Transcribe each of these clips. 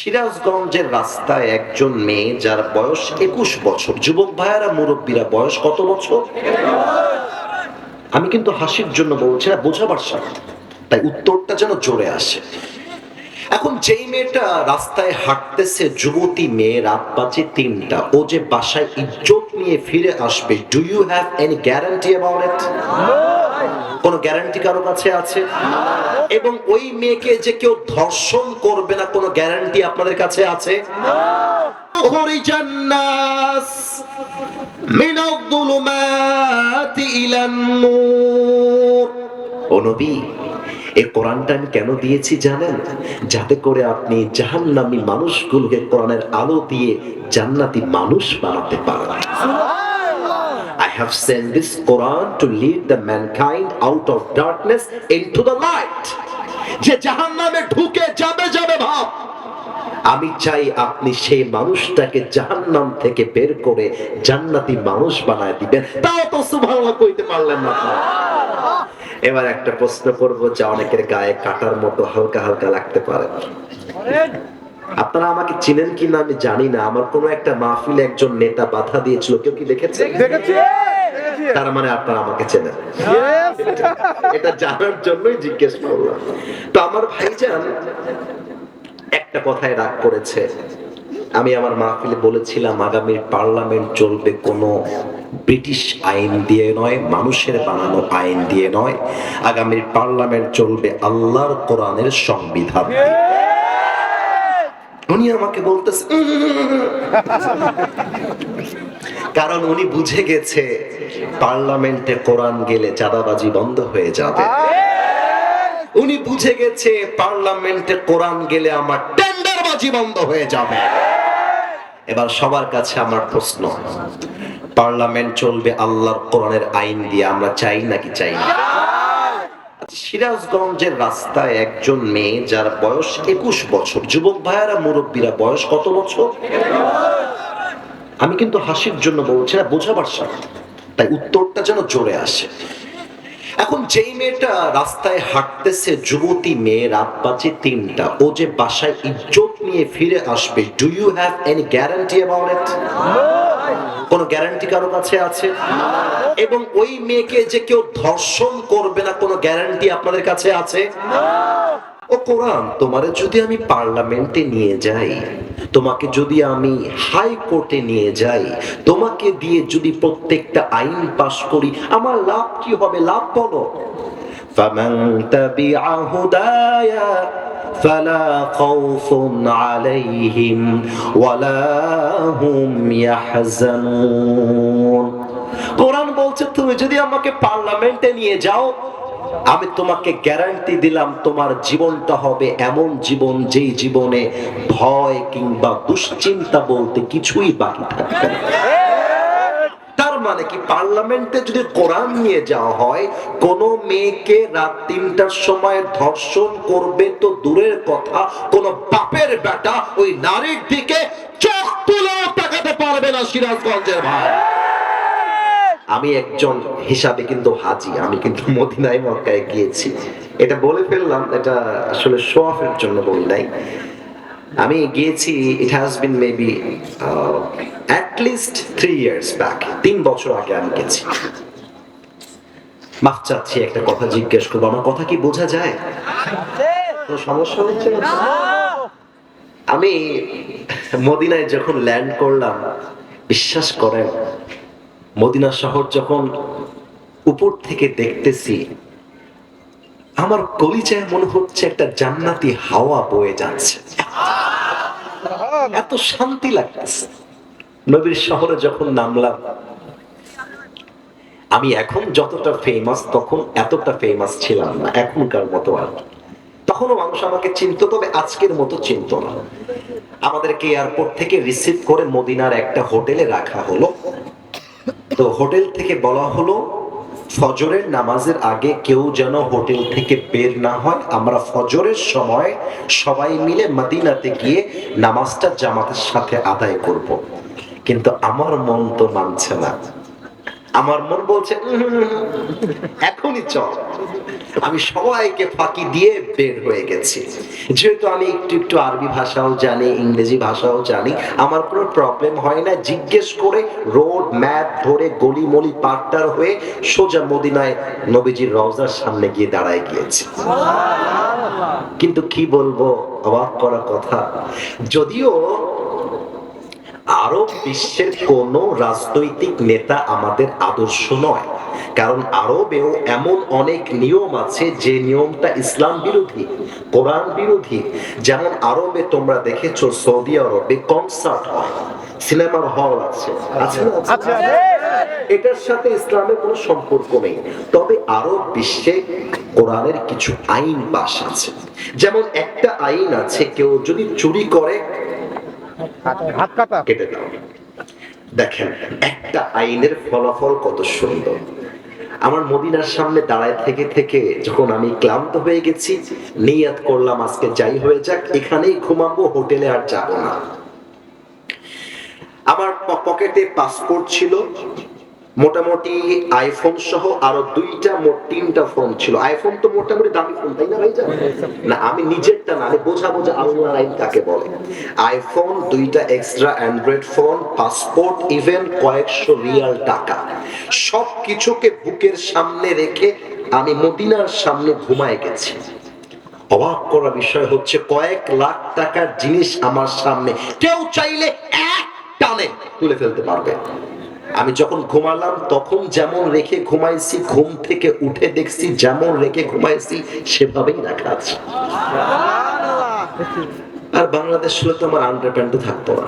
সিরাজগঞ্জের রাস্তায় একজন মেয়ে যার বয়স একুশ বছর। যুবক ভাইয়ারা, মুরব্বীরা, বয়স কত বছর? আমি কিন্তু হাসির জন্য বলছি না, বোঝাবার সাথে। তাই উত্তরটা যেন জোরে আসে। এখন যেই মেয়েটা রাস্তায় হাঁটতেছে, যুবতী মেয়ে রাত বাজে তিনটা। ও যে বাসায় ইজ্জত নিয়ে ফিরে আসবে do you have any guarantee about it কোনো গ্যারান্টি কারও কাছে আছে? এবং ওই মেয়েকে যে কেউ ধর্ষণ করবে না কোনো গ্যারান্টি আপনাদের কাছে আছে? নবী কোরআনটা আমি কেন দিয়েছি জানেন? যাতে করে আপনি জাহান্নামী মানুষগুলোকে কোরআনের আলো দিয়ে জান্নাতি মানুষ বানাতে পারেন। Have sent this Quran to lead the mankind out of darkness into the light. যে জাহান্নামে ঢুকে যাবে যাবে ভাব আমি চাই আপনি সেই মানুষটাকে জাহান্নাম থেকে বের করে জান্নাতি মানুষ বানায় দিবেন তাও তো সুবহানাল্লাহ কইতে পারলেন না। এবার একটা প্রশ্ন করব যা অনেকের গায়ে কাটার মতো হালকা হালকা লাগতে পারে আপনারা আমাকে চিনেন কি না আমি জানি না। আমার কোনো একটা মাহফিলে একজন নেতা বাধা দিয়েছিল। কেউ কি দেখেছে? তার মানে আপনারা আমাকে চেনেন। এটা জানার জন্যই জিজ্ঞেস করলাম। তো আমার ভাইজান একটা কথায় রাগ করেছে। আমি আমার মাহফিলে বলেছিলাম আগামীর পার্লামেন্ট চলবে কোনো ব্রিটিশ আইন দিয়ে নয় মানুষের বানানো আইন দিয়ে নয়। আগামীর পার্লামেন্ট চলবে আল্লাহর কোরআনের সংবিধান দিয়ে। উনি আমাকে বলতেছে কারণ উনি বুঝে গেছে, পার্লামেন্টে কোরআন গেলে চাঁদাবাজি বন্ধ হয়ে যাবে। উনি বুঝে গেছে, পার্লামেন্টে কোরআন গেলে আমার টেন্ডারবাজি বন্ধ হয়ে যাবে। এবার সবার কাছে আমার প্রশ্ন, পার্লামেন্ট চলবে আল্লাহর কোরআনের আইন দিয়ে, আমরা চাই নাকি চাই না? সিরাজগঞ্জের রাস্তায় একজন মেয়ে যার বয়স একুশ বছর। যুবক ভাইয়ারা, মুরব্বীরা, বয়স কত বছর? আমি কিন্তু হাসির জন্য বলছি না, বোঝাবার সাথে। তাই উত্তরটা যেন জোরে আসে। এখন যেই মেয়েটা রাস্তায় হাঁটতেছে, যুবতী মেয়ে রাত বাজে তিনটা। ও যে বাসায় ইজ্জত নিয়ে ফিরে আসবে do you have any guarantee about it কোনো গ্যারান্টি কারো কাছে আছে এবং ওই মেয়েকে যে কেউ ধর্ষণ করবে না কোনো গ্যারান্টি আপনাদের কাছে আছে ও কোরআন তোমারে যদি আমি পার্লামেন্টে নিয়ে যাই তোমাকে যদি আমি হাই কোর্টে নিয়ে যাই তোমাকে দিয়ে যদি প্রত্যেকটা আইন পাশ করি আমার লাভ কি হবে লাভ বলো فمن تبع هدايا فلا خوف عليهم ولا هم يحزنون কোরআন বলছে তুমি যদি আমাকে পার্লামেন্টে নিয়ে যাও আমি তোমাকে গ্যারান্টি দিলাম তোমার জীবনটা হবে এমন জীবন যেই জীবনে ভয় কিংবা দুশ্চিন্তা বলতে কিছুই বাকি থাকবে না তার মানে কি? পার্লামেন্টে যদি কোরআন নিয়ে যাওয়া হয়, কোন মেয়েকে রাত তিনটার সময় ধর্ষণ করবে তো দূরের কথা, কোন বাপের বেটা ওই নারীর দিকে চোখ তুলেও তাকাতে পারবে না সিরাজগঞ্জের ভাই। আমি একজন হিসাবে কিন্তু হাজি, আমি কিন্তু মদিনায় মক্কায় গিয়েছি। এটা বলে ফেললাম, এটা আসলে শো অফের জন্য বলি নাই। আমি গিয়েছি it has been maybe at least three years back তিন বছর আগে আমি গেছি। মাফ চাচ্ছি, একটা কথা জিজ্ঞেস করব, আমার কথা কি বোঝা যায়? সমস্যা হচ্ছে আমি মদিনায় যখন ল্যান্ড করলাম, বিশ্বাস করেন, মদিনা শহর যখন উপর থেকে দেখতেছি, আমার কলিজায় মনে হচ্ছে একটা জান্নাতি হাওয়া বয়ে যাচ্ছে। এত শান্তি লাগতেছে। নবীর শহরে যখন নামলাম, আমি এখন যতটা ফেমাস তখন এতটা ফেমাস ছিলাম না, এখনকার মতো আর। তখনও মানুষ আমাকে চিনতো, তবে আজকের মতো চিনত না। আমাদেরকে এয়ারপোর্ট থেকে রিসিভ করে মদিনার একটা হোটেলে রাখা হলো। তো হোটেল থেকে বলা হলো ফজরের নামাজের আগে কেউ যেন হোটেল থেকে বের না হয় আমরা ফজরের সময় সবাই মিলে মদিনাতে গিয়ে নামাজটা জামাতের সাথে আদায় করব। কিন্তু আমার মন তো মানছে না আমার মন বলছে এখনই চল। আমি সবাইকে ফাঁকি দিয়ে বের হয়ে গেছি। যেহেতু আমি একটু একটু আরবি ভাষাও জানি ইংরেজি ভাষাও জানি আমার কোনো প্রবলেম হয় না। জিজ্ঞেস করে রোড ম্যাপ ধরে গলি মলি পাট্টার হয়ে সোজা মদিনায় নবীজির রওজার সামনে গিয়ে দাঁড়ায় গিয়েছি। কিন্তু কি বলব অবাক করা কথা। যদিও আরব বিশ্বের কোন রাজনৈতিক নেতা আমাদের আদর্শ নয়। কারণ আরবেও এমন অনেক নিয়ম আছে যে নিয়মটা ইসলাম বিরোধী কোরআন বিরোধী। যেমন আরবে তোমরা দেখেছ সৌদি আরবে কনসার্ট হয় সিনেমার হল আছে। না? আচ্ছা। এটার সাথে ইসলামের কোনো সম্পর্ক নেই। তবে আরব বিশ্বে কোরআনের কিছু আইন পাশ আছে। যেমন একটা আইন আছে কেউ যদি চুরি করে হাত কাটা। কেটে দাও। দেখেন, একটা আইনের ফলাফল কত সুন্দর। আমার মদিনার সামনে দাঁড়ায় থেকে থেকে যখন আমি ক্লান্ত হয়ে গেছি, নিয়াত করলাম, আজকে যাই হয়ে যাক, এখানেই ঘুমাবো, হোটেলে আর যাব না। আমার পকেটে পাসপোর্ট ছিল মোটামুটি আইফোন সহ আরও দুইটা মোট তিনটা ফোন ছিল। আইফোন তো মোটামুটি দামি ফোন তাই না ভাই না, আমি নিজেরটা না, আমি বোঝা বোঝা আল্লাহর আইন কাকে বলে। আইফোন দুইটা extra Android phone passport even কয়েকশো রিয়াল টাকা। সব কিছুকে বুকের সামনে রেখে আমি মদিনার সামনে ঘুমায় গেছি। অবাক করা বিষয় হচ্ছে কয়েক লাখ টাকার জিনিস আমার সামনে। কেউ চাইলে এক টানে তুলে ফেলতে পারবে। আমি যখন ঘুমালাম, তখন যেমন রেখে ঘুমাইছি, ঘুম থেকে উঠে দেখছি, যেমন রেখে ঘুমাইছি, সেভাবেই রাখা আছে। আর বাংলাদেশ তো আমার আন্ডার থাকতো না।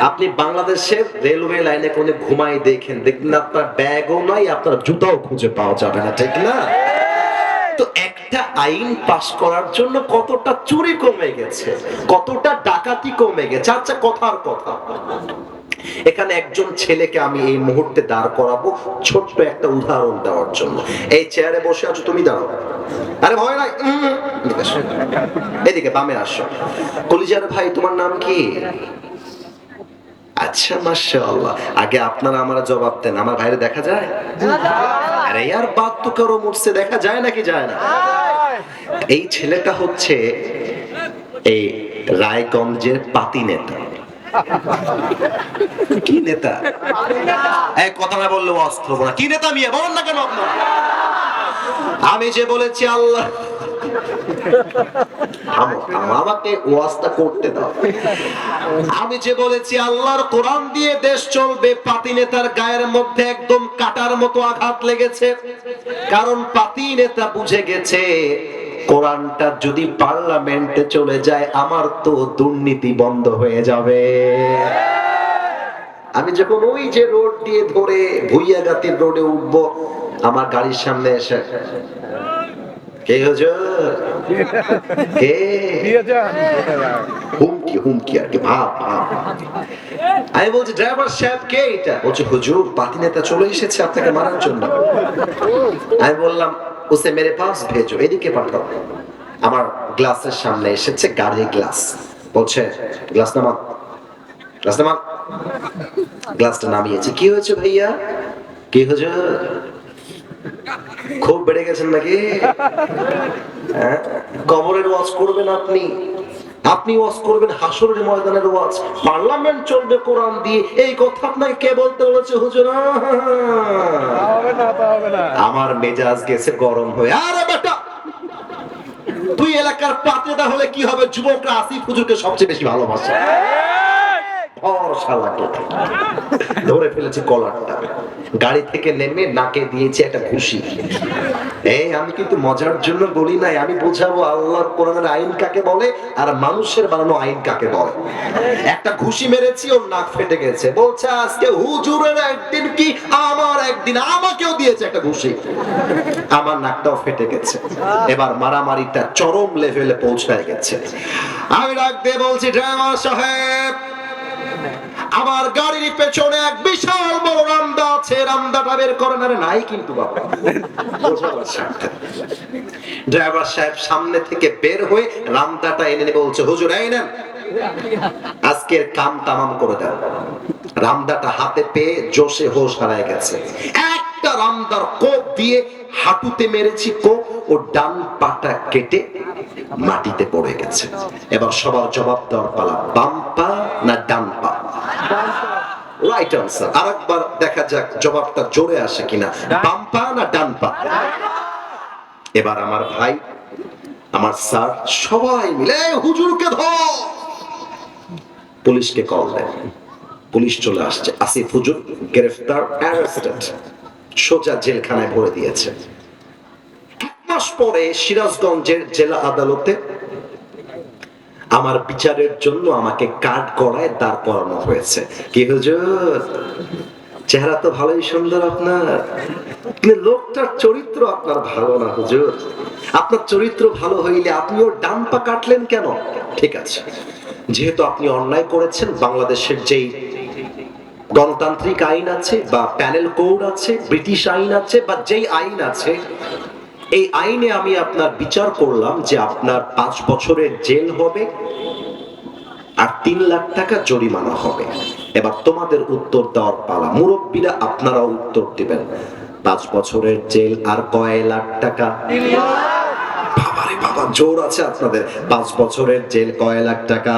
আপনি বাংলাদেশের রেলওয়ে লাইনে কোনে ঘুমাই দেখেন, দেখবেন আপনার ব্যাগও নাই, আপনার জুতাও খুঁজে পাওয়া যাবে না, ঠিক না? তো একটা আইন পাস করার জন্য কতটা চুরি কমে গেছে, কতটা ডাকাতি কমে গেছে। আচ্ছা কথার কথা। এখানে একজন ছেলেকে আমি এই মুহূর্তে দাঁড় করাবো ছোট্ট একটা উদাহরণ দেওয়ার জন্য। এই চেয়ারে বসে আছো, তুমি দাঁড়াও। আরে, ভয় নাই। এদিকে বামে আসো। কলিজার ভাই, তোমার নাম কি? আচ্ছা মাশাআল্লাহ। আগে আপনারা আমার জবাব দেন। আমার ভাইরে দেখা যায়। আরে আর বাদ তো কারও মুঠছে দেখা যায় নাকি যায় না? এই ছেলেটা হচ্ছে এই রায়গঞ্জের পাতি নেতা। কি নেতা? এক কথা না বললে অস্ত্র কি নেতা মিয়া? বলেন না কেন আপনার? আমি যে বলেছি আল্লাহ আমাকে ওয়াজটা করতে দাও। আমি যে বলেছি, আল্লাহর কোরআন দিয়ে দেশ চলবে, পাতি নেতার গায়ের মধ্যে একদম কাটার মতো আঘাত লেগেছে। কারণ পাতি নেতা বুঝে গেছে, কোরআনটা যদি পার্লামেন্টে চলে যায়, আমার তো দুর্নীতি বন্ধ হয়ে যাবে। আমি যখন ওই যে রোড দিয়ে ধরে ভুইয়াগাতির রোডে উঠবো, আমার গাড়ির সামনে এসে কে কে? হুমকি হুমকি আর কি, ভাব ভাব। আমি বলছি, ড্রাইভার কে এটা? বলছে, হুজুর নেতা চলে এসেছে আপনাকে মারার জন্য। আমি বললাম উসে মেরে পাস ভেজো, এদিকে পাঠাও। আমার গ্লাসের সামনে এসেছে গাড়ির গ্লাস। বলছে, গ্লাস নামা গ্লাস নামা গ্লাসটা নামিয়েছি। কি হয়েছে ভাইয়া? কি হুজুর খুব বেড়ে গেছেন নাকি? হ্যাঁ? কবরের ওয়াজ করবেন আপনি। আপনি ওয়াজ করবেন হাসরের ময়দানের ওয়াজ। পার্লামেন্ট চলবে কোরআন দিয়ে। এই কথা আপনাকে কে বলতে বলেছে হুজুর? আমার মেজাজ গেছে গরম হয়ে। আরে বেটা! তুই এলাকার পাতে হলে কি হবে? যুবকরা আসিফ হুজুরকে সবচেয়ে বেশি ভালোবাসে। ধরে ফেলেছে কলারটা। গাড়ি থেকে নেমে নাকে একটা ঘুষি। এই আমি কিন্তু মজার জন্য বলি নাই, আমি বোঝাবো আল্লাহর কোরআনের আইন কাকে বলে আর মানুষের বানানো আইন কাকে বলে। একটা ঘুষি মেরেছি, ওর নাক ফেটে গেছে। বলছে, আজকে হুজুরের একদিন কি আমার একদিন আমাকেও দিয়েছে একটা ঘুষি? আমার নাকটাও ফেটে গেছে। এবার মারামারিটা চরম লেভেলে পৌঁছায় গেছে। আমি ডাক দিয়ে বলছি, ড্রাইভার সাহেব আমার গাড়ির পেছনে এক বিশাল বড় রামদা আছে, রামদাটা বের করেন। আরে নাই কিন্তু বাবা। ড্রাইভার সাহেব সামনে থেকে বের হয়ে রামদাটা এনে বলছে, হুজুর, এই নেন। আজকের কাম তামাম করে দাও রামদাটা হাতে পেয়ে জোশে হোশ হারায় গেছে। একটা রামদার কোপ দিয়ে হাঁটুতে মেরেছি কোপ ও ডান পাটা কেটে মাটিতে পড়ে গেছে। এবার সবার জবাব দেওয়ার পালা বাম পা না ডান পা? রাইট আনসার দেখা যাক জবাবটা জোরে আসে কিনা। বাম পা না ডান পা? এবার আমার ভাই, আমার স্যার, সবাই মিলে হুজুরকে ধর! পুলিশকে কল পুলিশ চলে আসছে। আসিফ হুজুর, গ্রেফতার অ্যারেস্টেড সোজা জেলখানায় ভরে দিয়েছে। এক মাস পরে সিরাজগঞ্জের জেলা আদালতে আমার বিচারের জন্য আমাকে কাঠ গড়ায় দাঁড় করানো হয়েছে। কি হুজুর? চেহারা তো ভালোই সুন্দর আপনার। লোকটার চরিত্র আপনার ভালো না হুজুর। আপনার চরিত্র ভালো হইলে আপনি ওর ডান পা কাটলেন কেন? ঠিক আছে। যেহেতু আপনি অন্যায় করেছেন, বাংলাদেশের যেই গণতান্ত্রিক আইন আছে বা প্যানেল কোড আছে, ব্রিটিশ আইন আছে বা যেই আইন আছে, এই আইনে আমি আপনার বিচার করলাম যে আপনার পাঁচ বছরের জেল হবে আর তিন লাখ টাকা জরিমানা হবে। এবার তোমাদের উত্তর দেওয়ার পালা। মুরব্বীরা আপনারাও উত্তর দিবেন। পাঁচ বছরের জেল আর কয় লাখ টাকা? বাবারে বাবা, জোর আছে আপনাদের। পাঁচ বছরের জেল কয় লাখ টাকা?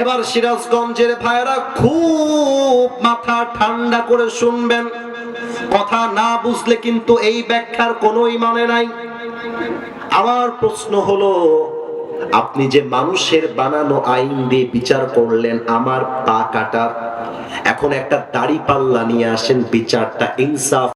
এবার সিরাজগঞ্জের ভাইরা খুব মাথা ঠান্ডা করে শুনবেন। কথা না বুঝলে কিন্তু এই ব্যাখ্যার কোনোই মানে নাই। আমার প্রশ্ন হলো, আপনি যে মানুষের বানানো আইন দিয়ে বিচার করলেন, আমার পা কাটা। এখন একটা দাড়ি পাল্লা নিয়ে আসেন, বিচারটা ইনসাফ